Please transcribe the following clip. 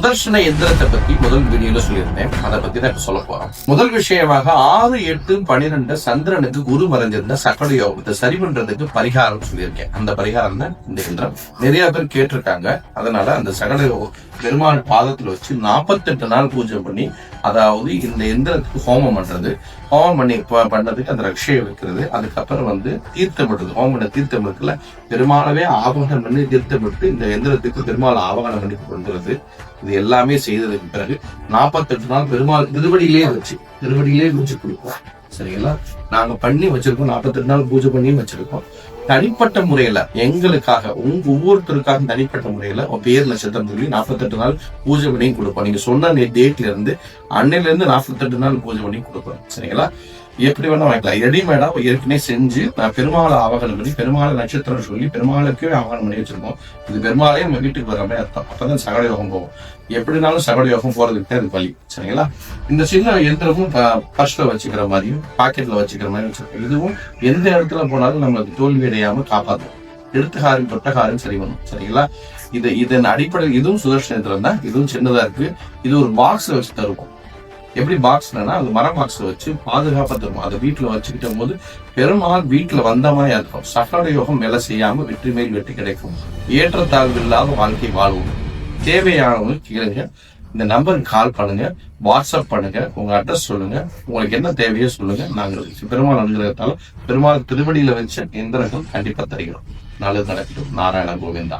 சுதர்சன எந்திரத்தை பத்தி முதல் வீடியோல சொல்லியிருந்தேன். அதை பத்தி தான் இப்ப சொல்ல போறோம். முதல் விஷயமாக ஆறு எட்டு பனிரெண்டு சந்திரனுக்கு குரு மறைஞ்சிருந்த சக்கர யோகத்தை சரி பண்றதுக்கு பரிகாரம் சொல்லியிருக்கேன். அந்த பரிகாரம் தான் இந்த எந்திரம். நிறைய பேர் கேட்டிருக்காங்க. அதனால அந்த சகல யோகம் பெருமாள் பாதத்துல வச்சு நாற்பத்தெட்டு நாள் பூஜை பண்ணி அதாவது இந்த எந்திரத்துக்கு ஹோமம் பண்றது. ஹோமம் பண்ணி ப- பண்ணதுக்கு அந்த ரக்ஷையை வைக்கிறது. அதுக்கப்புறம் வந்து தீர்த்தம் விடுறது ஹோமம் பண்ண தீர்த்தம் இருக்குல்ல? பெருமாளவே ஆபகனம் பண்ணி தீர்த்தம் விட்டு இந்த எந்திரத்துக்கு பெருமாள் ஆபகனம் பண்ணி கொண்டுறது இது எல்லாமே செய்ததுக்கு பிறகு நாற்பத்தெட்டு நாள் பெருமாள் திருவடியிலே வச்சு திருவடியிலே வச்சு கொடுப்போம். சரிங்களா? நாங்க பண்ணி வச்சிருக்கோம். நாற்பத்தெட்டு நாள் பூஜை பண்ணியும் வச்சிருக்கோம். தனிப்பட்ட முறையில எங்களுக்காக உங்க ஒவ்வொருத்தருக்காக தனிப்பட்ட முறையில உங்க பேர் நட்சத்திரம் சொல்லி நாற்பத்தெட்டு நாள் பூஜை பண்ணி கொடுப்போம். நீங்க சொன்ன டேட்ல இருந்து அன்னையில இருந்து நாற்பத்தெட்டு நாள் பூஜை பண்ணி கொடுப்போம். சரிங்களா? எப்படி வேணா வாங்கிக்கலாம். ரெடிமேடா ஏற்கனவே செஞ்சு நான் பெருமாளை ஆவகனம் பண்ணி பெருமாளை நட்சத்திரம் சொல்லி பெருமாளுக்கு ஆவகனம் பண்ணி வச்சிருக்கோம். இது பெருமாளே நம்ம வீட்டுக்கு வர மாதிரி அர்த்தம். அப்பதான் சகல யோகம் போகும். எப்படினாலும் சகல யோகம் போறதுக்கு அது வழி. சரிங்களா? இந்த சின்ன எந்திரமும் பர்ஸ்ல வச்சுக்கிற மாதிரியும் பாக்கெட்ல வச்சுக்கிற மாதிரி வச்சிருக்கோம் இதுவும் எந்த இடத்துல போனாலும் நம்மளுக்கு தோல்வி அடையாம காப்பாற்றும் எடுத்துக்காரும் தொட்டகாரும் சரி பண்ணும். சரிங்களா? இது இதன் அடிப்படையில் இதுவும் சுதர்ஷன எந்திரம் தான். இதுவும் சின்னதா இருக்கு. இது ஒரு பாக்ஸ்ல வச்சு தருவோம் எப்படி பாக்ஸ்லனா அது மர பாக்ஸ்ல வச்சு பாதுகாப்பா தருவோம் அதை வீட்டுல வச்சுக்கிட்ட போது பெருமாள் வீட்டுல வந்த மாதிரி இருக்கும். சகல யோகம் வேலை செய்யாம வெற்றி மேல் வெற்றி கிடைக்கும். ஏற்றத்தாழ்வு இல்லாத வாழ்க்கை வாழ்வோம். தேவையானவங்க கேளுங்க. இந்த நம்பருக்கு கால் பண்ணுங்க. வாட்ஸ்அப் பண்ணுங்க. உங்க அட்ரஸ் சொல்லுங்க. உங்களுக்கு என்ன தேவையோ சொல்லுங்க. நாங்கள் பெருமாள் அனுகிரகத்தாலும் பெருமாள் திருவடியில வச்ச எந்திரங்கள் கண்டிப்பா தருகிறோம். நல்லது நடக்கட்டும். நாராயண கோவிந்தா.